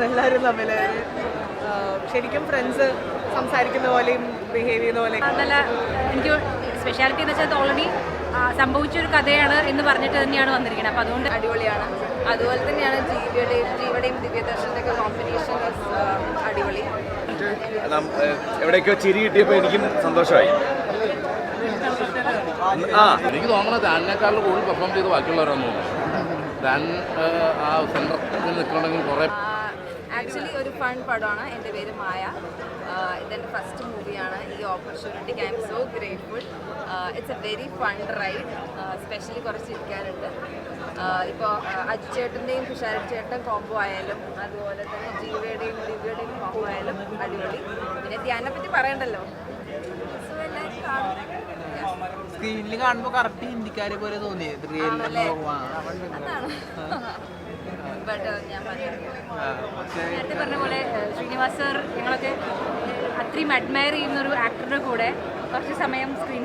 ഉണ്ടായിരുന്നു എല്ലാവരും തമ്മിൽ ശരിക്കും ഫ്രണ്ട്സ് സംസാരിക്കുന്ന പോലെയും ബിഹേവ് ചെയ്യുന്ന പോലെ നല്ല എനിക്ക് സ്പെഷ്യാലിറ്റി എന്ന് വെച്ചാൽ ഓൾറെഡി സംഭവിച്ച ഒരു കഥയാണ് എന്ന് പറഞ്ഞിട്ട് തന്നെയാണ് വന്നിരിക്കുന്നത്. അപ്പോൾ അതുകൊണ്ട് അടിപൊളിയാണ്. അതുപോലെ തന്നെയാണ് ജീവിയുടെയും ജീവയുടെയും ദിവ്യദർശന്റെ ഒക്കെ കോമ്പിനേഷൻ അടിപൊളി. എവിടെയൊക്കെ ചിരി കിട്ടിയപ്പോൾ എനിക്കും സന്തോഷമായി. എനിക്ക് തോന്നുന്നത് ഡാനിനേക്കാളും കൂടുതൽ പെർഫോം ചെയ്ത് ബാക്കിയുള്ളവരാണെന്ന് തോന്നുന്നു. ഡാൻ ആ സെന്ററിൽ നിൽക്കണമെങ്കിൽ കുറേ ആക്ച്വലി ഒരു ഫൺ പടമാണ്. എന്റെ പേര് മായ. ഇതെന്റെ ഫസ്റ്റ് മൂവിയാണ് ഈ ഓപ്പർച്യൂണിറ്റിക്ക് I'm so grateful it's a very fun ride specially കുറച്ച് ഇരിക്കാനുണ്ട്. ഇപ്പോൾ അജിച്ചേട്ടന്റെയും തുഷാരി ചേട്ടൻ കോംബോ ആയാലും അതുപോലെ തന്നെ ജീവയുടെയും ദിവ്യയുടെയും കോംബോ ആയാലും അടിപൊളി. പിന്നെ ധ്യാനെ പറ്റി പറയണ്ടല്ലോ? സോ എല്ലാവരും കാണും. Yeah. സ്ക്രീനിൽ കാണുമ്പോൾ കറക്റ്റ് ഹിന്ദിക്കാരെ പോലെ തോന്നിയത് അതാണ്. ബട്ട് ഞാൻ നേരത്തെ പറഞ്ഞ പോലെ ശ്രീനിവാസ് സർ ഞങ്ങളൊക്കെ അത്രയും അഡ്മയർ ചെയ്യുന്ന ഒരു ആക്ടറുടെ കൂടെ കുറച്ച് സമയം സ്ക്രീൻ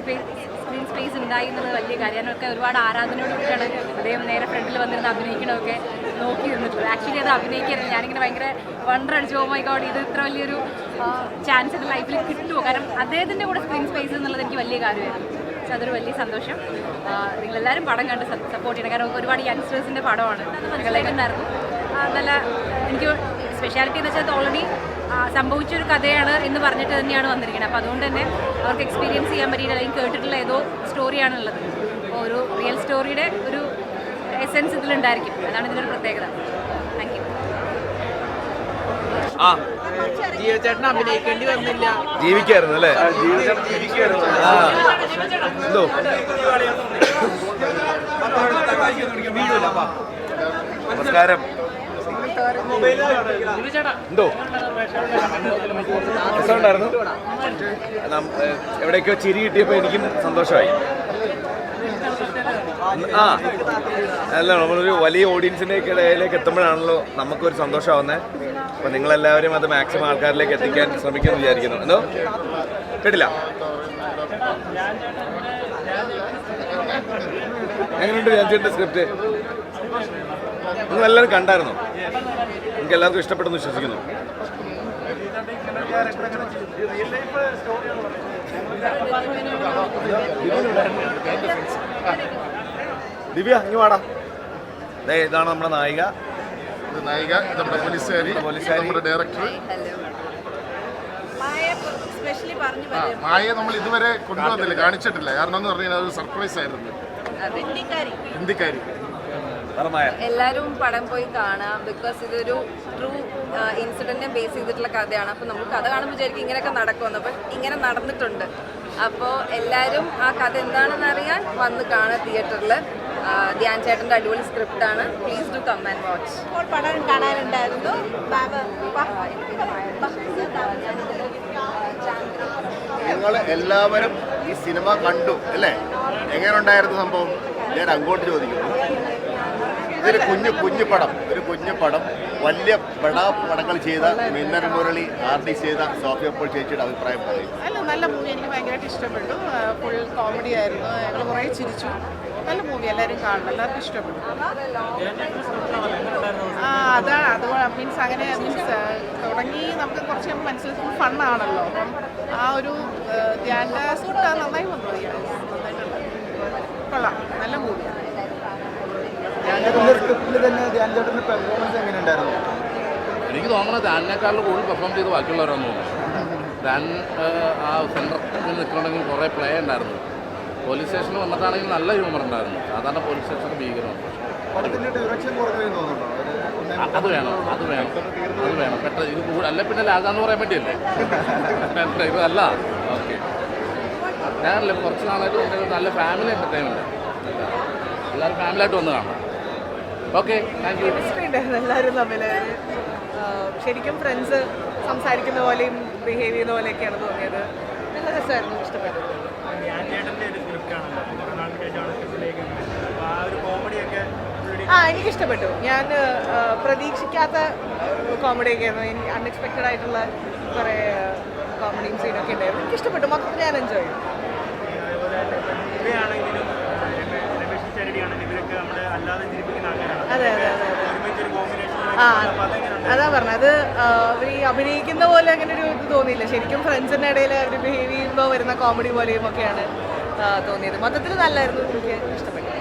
സ്ക്രീൻ സ്പേസ് ഉണ്ടായി എന്നുള്ളത് വലിയ കാര്യം. ഒക്കെ ഒരുപാട് ആരാധനയോട് കൂടിയാണ് അദ്ദേഹം നേരെ ഫ്രണ്ടിൽ വന്നിരുന്ന് അഭിനയിക്കണമൊക്കെ നോക്കി നിന്നിട്ടുള്ളത് ആക്ച്വലി അത് അഭിനയിക്കായിരുന്നു ഞാനിങ്ങനെ ഭയങ്കര വണ്ടർ അടിച്ചു മൈ ഗോഡ് ഇത് ഇത്ര വലിയൊരു ചാൻസ് എന്റെ ലൈഫിൽ കിട്ടുമോ? കാരണം അദ്ദേഹത്തിന്റെ കൂടെ സ്ക്രീൻ സ്പേസ് എന്നുള്ളത് എനിക്ക് വലിയ കാര്യമായിരുന്നു. പക്ഷെ അതൊരു വലിയ സന്തോഷം. നിങ്ങളെല്ലാവരും പടം കണ്ട് സപ്പോർട്ട് ചെയ്യണം. കാരണം ഒരുപാട് യങ്സ്റ്റേഴ്സിന്റെ പടമാണ്. മനസ്സിലായിട്ടുണ്ടായിരുന്നു. നല്ല എനിക്ക് സ്പെഷ്യാലിറ്റി എന്ന് വെച്ചാൽ ഓൾറെഡി സംഭവിച്ച ഒരു കഥയാണ് എന്ന് പറഞ്ഞിട്ട് തന്നെയാണ് വന്നിരിക്കുന്നത്. അപ്പോൾ അതുകൊണ്ട് തന്നെ അവർക്ക് എക്സ്പീരിയൻസ് ചെയ്യാൻ പറ്റിയില്ല അല്ലെങ്കിൽ കേട്ടിട്ടുള്ള ഏതോ സ്റ്റോറിയാണുള്ളത് അപ്പോൾ ഒരു റിയൽ സ്റ്റോറിയുടെ ഒരു എസെൻസ് ഇതിലുണ്ടായിരിക്കും. അതാണ് ഇതിനൊരു പ്രത്യേകത. താങ്ക് യു ജീവചേട്ടൻ അഭിനയിക്കേണ്ടി വന്നില്ല. ജീവിക്കായിരുന്നു അല്ലേ? എന്തോ? നമസ്കാരം. എന്തോ? രസമുണ്ടായിരുന്നു. എവിടെയൊക്കെയോ ചിരി കിട്ടിയപ്പോൾ എനിക്കും സന്തോഷമായി. ആ. അല്ല നമ്മളൊരു വലിയ ഓഡിയൻസിന്റെ ഇടയിലേക്ക് എത്തുമ്പോഴാണല്ലോ നമുക്കൊരു സന്തോഷമാവുന്നത് അപ്പോൾ നിങ്ങളെല്ലാവരും അത് മാക്സിമം ആൾക്കാരിലേക്ക് എത്തിക്കാൻ ശ്രമിക്കുമെന്ന് വിചാരിക്കുന്നു. എന്തോ? കേട്ടില്ല. എങ്ങനെയുണ്ട് രാജേന്റെ സ്ക്രിപ്റ്റ് നിങ്ങളെല്ലാവരും കണ്ടായിരുന്നു? നിങ്ങൾക്ക് എല്ലാവർക്കും ഇഷ്ടപ്പെട്ടെന്ന് വിശ്വസിക്കുന്നു. ദിവ്യ ഇങ്ങ് വാടാ. ദേ ഇതാണ് നമ്മുടെ നായിക. ഇത് നായിക ഇത് നമ്മുടെ പോലീസുകാരി പോലീസുകാരി. നമ്മുടെ ഡയറക്ടർ സ്പെഷ്യലി പറഞ്ഞു ആ, മായയെ നമ്മൾ ഇതുവരെ കൊണ്ടുവന്നില്ല കാണിച്ചിട്ടില്ല. കാരണം എന്ന് പറഞ്ഞാൽ അത് സർപ്രൈസ് ആയിരുന്നു. ഹിന്ദിക്കാരി. ഹിന്ദിക്കാരി. പറമായ എല്ലാവരും പടം പോയി കാണാം ബിക്കോസ് ഇതൊരു ട്രൂ ഇൻസിഡന്റിനെ ബേസ് ചെയ്തിട്ടുള്ള കഥയാണ്. അപ്പോൾ നമ്മൾ കഥ കാണുമ്പോൾ വിചാരിക്കും ഇങ്ങനെയൊക്കെ നടക്കുമെന്ന്. അപ്പൊ ഇങ്ങനെ നടന്നിട്ടുണ്ട്. അപ്പോൾ എല്ലാരും ആ കഥ എന്താണെന്ന് അറിയാൻ വന്ന് കാണുക തിയേറ്ററിൽ ധ്യാൻ ചേട്ടന്റെ അടിപൊളി സ്ക്രിപ്റ്റാണ് please do come and watch ഇപ്പോൾ പടം കാണാനുണ്ടായിരുന്നു. നിങ്ങൾ എല്ലാവരും ഈ സിനിമ കണ്ടു അല്ലേ? എങ്ങനെ ഉണ്ടായിരുന്നു സംഭവം? ഞാൻ അങ്ങോട്ട് ചോദിക്കുന്നു. ഇതൊരു കുഞ്ഞു കുഞ്ഞു പടം ഒരു കുഞ്ഞു പടം വലിയ പട പടങ്ങൾ ചെയ്ത മിന്നൽ മുരളി ആർ ഡി ചെയ്ത സോഫിയ പോൾ ചേച്ചിയുടെ അഭിപ്രായം പറയും. അല്ല നല്ല മൂവി എനിക്ക് ഭയങ്കരമായിട്ട് ഇഷ്ടപ്പെട്ടു. ഫുൾ കോമഡി ആയിരുന്നു. ഞങ്ങൾ കുറേ ചിരിച്ചു. നല്ല മൂവി എല്ലാവരും കാണണം. എല്ലാവർക്കും ഇഷ്ടപ്പെട്ടു. ആ അതാണ് അത് മീൻസ് അങ്ങനെ മീൻസ് തുടങ്ങി നമുക്ക് കുറച്ച് മനസ്സിൽ ഫുൾ ഫണ്ണാണല്ലോ അപ്പം ആ ഒരു ധ്യാന നന്നായി വന്നു. കൊള്ളാം. നല്ല മൂവിയാണ് എനിക്ക് തോന്നുന്നത് ഡാനിനേക്കാളും കൂടുതൽ പെർഫോം ചെയ്ത് ബാക്കിയുള്ളവരാണെന്ന് തോന്നുന്നു. ധാൻ ആ സെന്ററിൽ നിൽക്കണമെങ്കിൽ കുറേ പ്ലേ ഉണ്ടായിരുന്നു. പോലീസ് സ്റ്റേഷനിൽ വന്നിട്ടാണെങ്കിൽ നല്ല ഹ്യൂമർ ഉണ്ടായിരുന്നു. സാധാരണ പോലീസ് സ്റ്റേഷൻ ഭീകരമാണ്. അത് വേണം അത് വേണം അത് വേണം. പെട്ടെന്ന് ഇത് കൂടുതൽ അല്ല പിന്നെ ലാഗാന്ന് പറയാൻ പറ്റിയല്ലേ? ഇത് അല്ല. ഓക്കെ. ഞാനല്ലേ കുറച്ച് നാളായിട്ട് നല്ല ഫാമിലി എന്റർടൈൻമെന്റ് എല്ലാവരും ഫാമിലിയായിട്ട് വന്ന് കാണാം ഓക്കെ യു ഉണ്ടായിരുന്നു എല്ലാവരും തമ്മിൽ ശരിക്കും ഫ്രണ്ട്സ് സംസാരിക്കുന്ന പോലെയും ബിഹേവ് ചെയ്യുന്ന പോലെയൊക്കെയാണ് തോന്നിയത്. നല്ല രസമായിരുന്നു ഇഷ്ടപ്പെട്ടു. ആ ഒരു കോമഡിയൊക്കെ ആ എനിക്ക് ഇഷ്ടപ്പെട്ടു ഞാൻ പ്രതീക്ഷിക്കാത്ത കോമഡിയൊക്കെ ആയിരുന്നു അൺഎക്സ്പെക്റ്റഡ് ആയിട്ടുള്ള കുറേ കോമഡിയും സീനൊക്കെ ഉണ്ടായിരുന്നു. എനിക്കിഷ്ടപ്പെട്ടു. മൊത്തത്തിൽ ഞാൻ എൻജോയ് ചെയ്തു അതേപോലെ ഇവയാണെങ്കിലും രമേശ് ചരടി ആണെങ്കിലും ഇവരൊക്കെ നമ്മുടെ അല്ലാതെ ചിരിപ്പിക്കുന്ന ആൾക്കാരാണ് അതെ അതെ അതെ അതെ ഒരുമിച്ചൊരു കോമ്പിനേഷൻ ആ. അതാ പറഞ്ഞത് അവർ ഈ അഭിനയിക്കുന്ന പോലെ അങ്ങനെ ഒരു ഇത് തോന്നിയില്ല. ശരിക്കും ഫ്രണ്ട്സിന്റെ ഇടയിൽ അവർ ബിഹേവ് ചെയ്യുമ്പോൾ വരുന്ന കോമഡി പോലെയും ഒക്കെയാണ് തോന്നിയത്. മൊത്തത്തിൽ നല്ലായിരുന്നു. എനിക്ക് ഇഷ്ടപ്പെട്ടു.